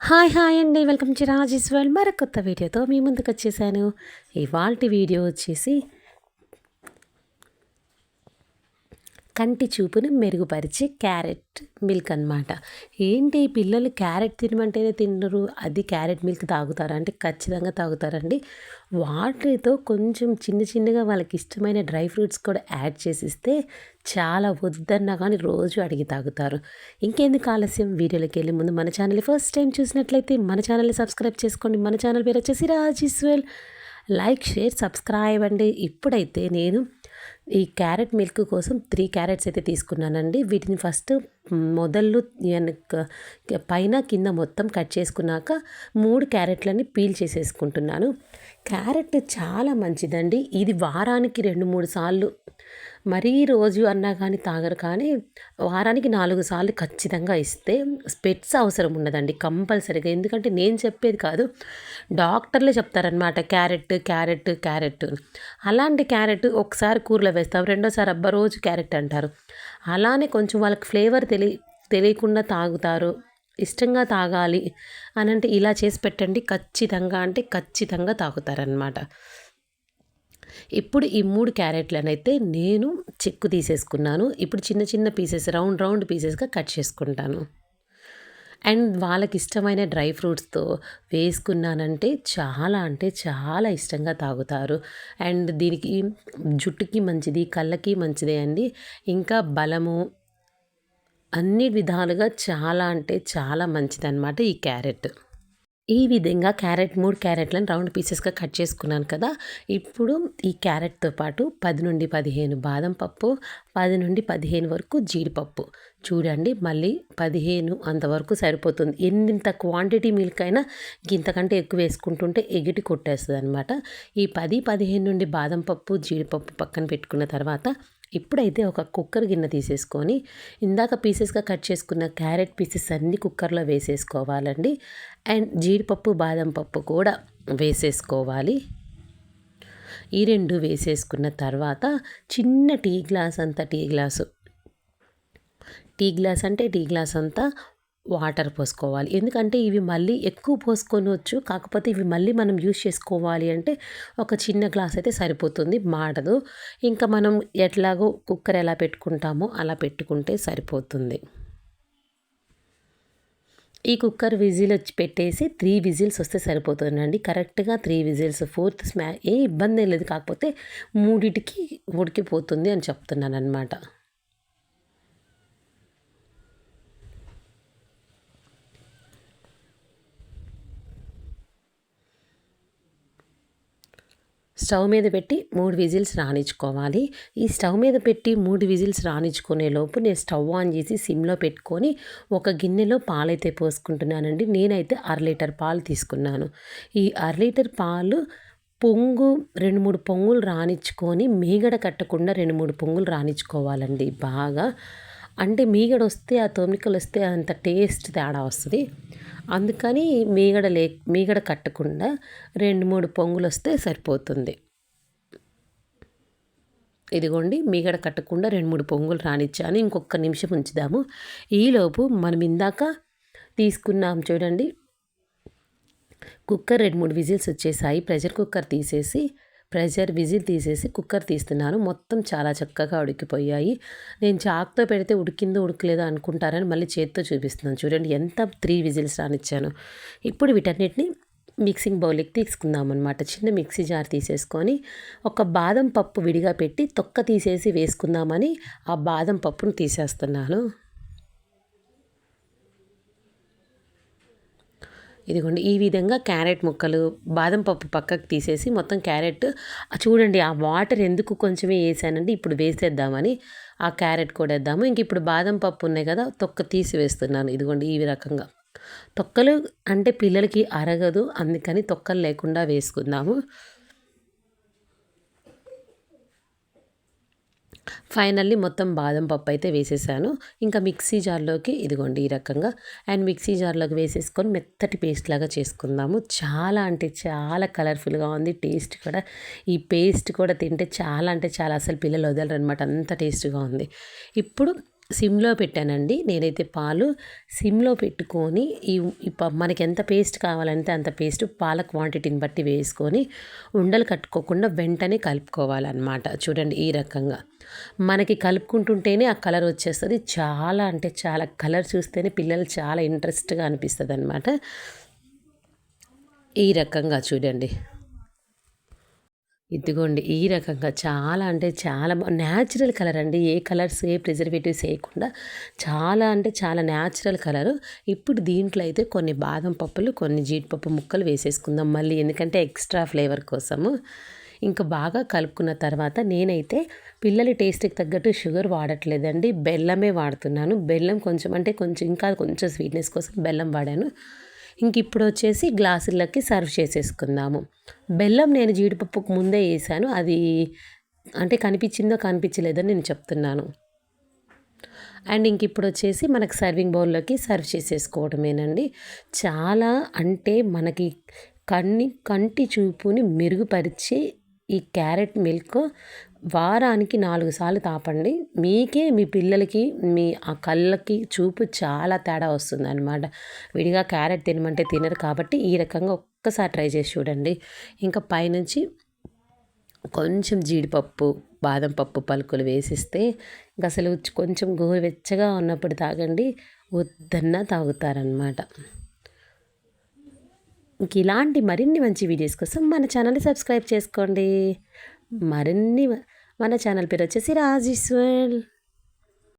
Hi hi అండి welcome to Rajesh world. మరొక కొత్త వీడియోతో మీ ముందుకు వచ్చేసాను. ఇవాళ వీడియో వచ్చేసి కంటి చూపును మెరుగుపరిచే క్యారెట్ మిల్క్ అనమాట ఏంటి పిల్లలు క్యారెట్ తినమంటేనే తినరు? అది క్యారెట్ మిల్క్ తాగుతారా? అంటే ఖచ్చితంగా తాగుతారండి. వాటితో కొంచెం చిన్న చిన్నగా వాళ్ళకి ఇష్టమైన డ్రై ఫ్రూట్స్ కూడా యాడ్ చేసిస్తే చాలా వద్దన్నా కానీ రోజు అడిగి తాగుతారు. ఇంకెందుకు ఆలస్యం? వీడియోలోకి వెళ్ళే ముందు మన ఛానల్ ఫస్ట్ టైం చూసినట్లయితే మన ఛానల్ని సబ్స్క్రైబ్ చేసుకోండి. మన ఛానల్ పేరు వచ్చేసి రాజీస్వెల్ లైక్ షేర్ సబ్స్క్రైబ్ అండి. ఇప్పుడైతే నేను ఈ క్యారెట్ మిల్క్ కోసం త్రీ క్యారెట్స్ అయితే తీసుకున్నానండి. వీటిని ఫస్ట్ మొదళ్ళు పైన కింద మొత్తం కట్ చేసుకున్నాక మూడు క్యారెట్లని పీల్ చేసేసుకుంటున్నాను. క్యారెట్ చాలా మంచిదండి. ఇది వారానికి రెండు మూడు సార్లు మరీ రోజు అన్నా కానీ తాగరు కానీ వారానికి నాలుగు సార్లు ఖచ్చితంగా ఇస్తే స్పెట్స్ అవసరం ఉండదండి కంపల్సరీగా. ఎందుకంటే నేను చెప్పేది కాదు డాక్టర్లే చెప్తారనమాట క్యారెట్ క్యారెట్ క్యారెట్. అలాంటి క్యారెట్ ఒకసారి కూరలో వేస్తాం రెండోసారి అబ్బా రోజు క్యారెట్ అంటారు. అలానే కొంచెం వాళ్ళకి ఫ్లేవర్ తెలి తెలియకుండా తాగుతారు. ఇష్టంగా తాగాలి అని అంటే ఇలా చేసి పెట్టండి ఖచ్చితంగా అంటే ఖచ్చితంగా తాగుతారనమాట ఇప్పుడు ఈ మూడు క్యారెట్లనైతే నేను చెక్కు తీసేసుకున్నాను. ఇప్పుడు చిన్న చిన్న పీసెస్ రౌండ్ రౌండ్ పీసెస్గా కట్ చేసుకుంటాను. అండ్ వాళ్ళకి ఇష్టమైన డ్రై ఫ్రూట్స్తో వేసుకున్నానంటే చాలా అంటే చాలా ఇష్టంగా తాగుతారు. అండ్ దీనికి జుట్టుకి మంచిది కళ్ళకి మంచిదే అండి. ఇంకా బలము అన్ని విధాలుగా చాలా అంటే చాలా మంచిదన్నమాట ఈ క్యారెట్. ఈ విధంగా క్యారెట్ మూడు క్యారెట్లను రౌండ్ పీసెస్గా కట్ చేసుకున్నాను కదా. ఇప్పుడు ఈ క్యారెట్తో పాటు పది నుండి పదిహేను బాదం పప్పు పది నుండి పదిహేను వరకు జీడిపప్పు. చూడండి మళ్ళీ పదిహేను అంతవరకు సరిపోతుంది. ఎంత క్వాంటిటీ మిల్క్ అయినా ఇంతకంటే ఎక్కువ వేసుకుంటుంటే ఎగిటి కొట్టేస్తుంది అనమాట ఈ పది పదిహేను నుండి బాదం పప్పు జీడిపప్పు పక్కన పెట్టుకున్న తర్వాత ఇప్పుడైతే ఒక కుక్కర్ గిన్నె తీసేసుకొని ఇందాక పీసెస్గా కట్ చేసుకున్న క్యారెట్ పీసెస్ అన్నీ కుక్కర్లో వేసేసుకోవాలండి. అండ్ జీడిపప్పు బాదం పప్పు కూడా వేసేసుకోవాలి. ఈ రెండు వేసేసుకున్న తర్వాత చిన్న టీ గ్లాస్ అంతా టీ గ్లాసు టీ గ్లాస్ అంటే టీ గ్లాస్ అంతా వాటర్ పోసుకోవాలి. ఎందుకంటే ఇవి మళ్ళీ ఎక్కువ పోసుకొనవచ్చు కాకపోతే ఇవి మళ్ళీ మనం యూజ్ చేసుకోవాలి అంటే ఒక చిన్న గ్లాస్ అయితే సరిపోతుంది మాడదు. ఇంకా మనం ఎట్లాగో కుక్కర్ ఎలా పెట్టుకుంటామో అలా పెట్టుకుంటే సరిపోతుంది. ఈ కుక్కర్ విజిల్ వచ్చి పెట్టేసి త్రీ విజిల్స్ వస్తే సరిపోతుందండి. కరెక్ట్గా త్రీ విజిల్స్ ఫోర్త్ స్మా ఏ ఇబ్బంది లేదు. కాకపోతే మూడిటికి ఉడికిపోతుంది అని చెప్తున్నాను అనమాట స్టవ్ మీద పెట్టి మూడు విజిల్స్ రాణించుకోవాలి. ఈ స్టవ్ మీద పెట్టి మూడు విజిల్స్ రాణించుకునే లోపు నేను స్టవ్ ఆన్ చేసి సిమ్లో పెట్టుకొని ఒక గిన్నెలో పాలైతే పోసుకుంటున్నానండి. నేనైతే అర లీటర్ పాలు తీసుకున్నాను. ఈ అర లీటర్ పాలు పొంగు రెండు మూడు పొంగులు రాణించుకొని మీగడ కట్టకుండా రెండు మూడు పొంగులు రాణించుకోవాలండి బాగా. అంటే మీగడ వస్తే ఆ తొమ్మికలు వస్తే అంత టేస్ట్ తేడా వస్తుంది. అందుకని మీగడ లే మీగడ కట్టకుండా రెండు మూడు పొంగులు వస్తే సరిపోతుంది. ఇదిగోండి మీగడ కట్టకుండా రెండు మూడు పొంగులు రానిచ్చాను. ఇంకొక నిమిషం ఉంచుదాము. ఈలోపు మనం ఇందాక తీసుకున్నాం చూడండి. కుక్కర్ రెండు మూడు విజిల్స్ వచ్చేసాయి. ప్రెషర్ కుక్కర్ తీసేసి ప్రెషర్ విజిల్ తీసేసి కుక్కర్ తీస్తున్నాను. మొత్తం చాలా చక్కగా ఉడికిపోయాయి. నేను చాక్తో పెడితే ఉడికిందో ఉడకలేదో అనుకుంటారని మళ్ళీ చేత్తో చూపిస్తున్నాను చూడండి ఎంత త్రీ విజిల్స్ రానిచ్చాను. ఇప్పుడు వీటన్నిటిని మిక్సింగ్ బౌల్కి తీసుకుందాం అనమాట చిన్న మిక్సీ జార్ తీసేసుకొని ఒక బాదం పప్పు విడిగా పెట్టి తొక్క తీసేసి వేసుకుందామని ఆ బాదం పప్పును తీసేస్తున్నాను. ఇదిగోండి ఈ విధంగా క్యారెట్ ముక్కలు బాదం పప్పు పక్కకు తీసేసి మొత్తం క్యారెట్ చూడండి ఆ వాటర్ ఎందుకు కొంచెమే వేసానండి ఇప్పుడు వేసేద్దామని ఆ క్యారెట్ కూడా వేద్దాము ఇంక ఇప్పుడు బాదం పప్పు ఉన్నాయి కదా తొక్క తీసి వేస్తున్నాను. ఇదిగోండి ఈ రకంగా. తొక్కలు అంటే పిల్లలకి అరగదు అందుకని తొక్కలు లేకుండా వేసుకుందాము. ఫైనల్లీ మొత్తం బాదం పప్పు అయితే వేసేసాను. ఇంకా మిక్సీ జార్లోకి ఇదిగోండి ఈ రకంగా. అండ్ మిక్సీ జార్లోకి వేసేసుకొని మెత్తటి పేస్ట్ లాగా చేసుకుందాము. చాలా అంటే చాలా కలర్ఫుల్గా ఉంది. టేస్ట్ కూడా ఈ పేస్ట్ కూడా తింటే చాలా అంటే చాలా. అసలు పిల్లలు వదలరు అనమాట అంత టేస్ట్గా ఉంది. ఇప్పుడు సిమ్లో పెట్టానండి. నేనైతే పాలు సిమ్లో పెట్టుకొని ఈ ప మనకి ఎంత పేస్ట్ కావాలంటే అంత పేస్ట్ పాల క్వాంటిటీని బట్టి వేసుకొని ఉండలు కట్టుకోకుండా వెంటనే కలుపుకోవాలన్నమాట. చూడండి ఈ రకంగా. మనకి కలుపుకుంటుంటేనే ఆ కలర్ వచ్చేస్తుంది. చాలా అంటే చాలా కలర్ చూస్తేనే పిల్లలు చాలా ఇంట్రెస్ట్గా అనిపిస్తుంది అనమాట ఈ రకంగా చూడండి. ఇదిగోండి ఈ రకంగా చాలా అంటే చాలా న్యాచురల్ కలర్ అండి. ఏ కలర్స్ ఏ ప్రిజర్వేటివ్స్ వేయకుండా చాలా అంటే చాలా న్యాచురల్ కలరు ఇప్పుడు దీంట్లో అయితే కొన్ని బాదం పప్పులు కొన్ని జీడిపప్పు ముక్కలు వేసేసుకుందాం మళ్ళీ. ఎందుకంటే ఎక్స్ట్రా ఫ్లేవర్ కోసము. ఇంకా బాగా కలుపుకున్న తర్వాత నేనైతే పిల్లల టేస్ట్కి తగ్గట్టు షుగర్ వాడట్లేదండి. బెల్లమే వాడుతున్నాను. బెల్లం కొంచెం అంటే కొంచెం ఇంకా కొంచెం స్వీట్నెస్ కోసం బెల్లం వాడాను. ఇంక ఇప్పుడు వచ్చేసి గ్లాసులకి సర్వ్ చేసేసుకుందాము. బెల్లం నేను జీడిపప్పుకు ముందే వేసాను. అది అంటే కనిపించిందో కనిపించలేదో నేను చెప్తున్నాను. అండ్ ఇంక ఇప్పుడు వచ్చేసి మనకు సర్వింగ్ బౌల్లోకి సర్వ్ చేసేసుకోవడమేనండి చాలా అంటే మనకి కన్ని కంటి చూపుని మెరుగుపరిచి ఈ క్యారెట్ మిల్క్ వారానికి నాలుగు సార్లు తాపండి. మీకే మీ పిల్లలకి మీ ఆ కళ్ళకి చూపు చాలా తేడా వస్తుంది అనమాట విడిగా క్యారెట్ తినమంటే తినరు కాబట్టి ఈ రకంగా ఒక్కసారి ట్రై చేసి చూడండి. ఇంకా పైనుంచి కొంచెం జీడిపప్పు బాదం పప్పు పలుకులు వేసిస్తే ఇంకా అసలు కొంచెం గోరువెచ్చగా ఉన్నప్పుడు తాగండి. వద్దన్నా తాగుతారనమాట ఇంక ఇలాంటి మరిన్ని మంచి వీడియోస్ కోసం మన ఛానల్ని సబ్స్క్రైబ్ చేసుకోండి. మరిన్ని మన ఛానల్ పేరు వచ్చేసి రాజేశ్వర్.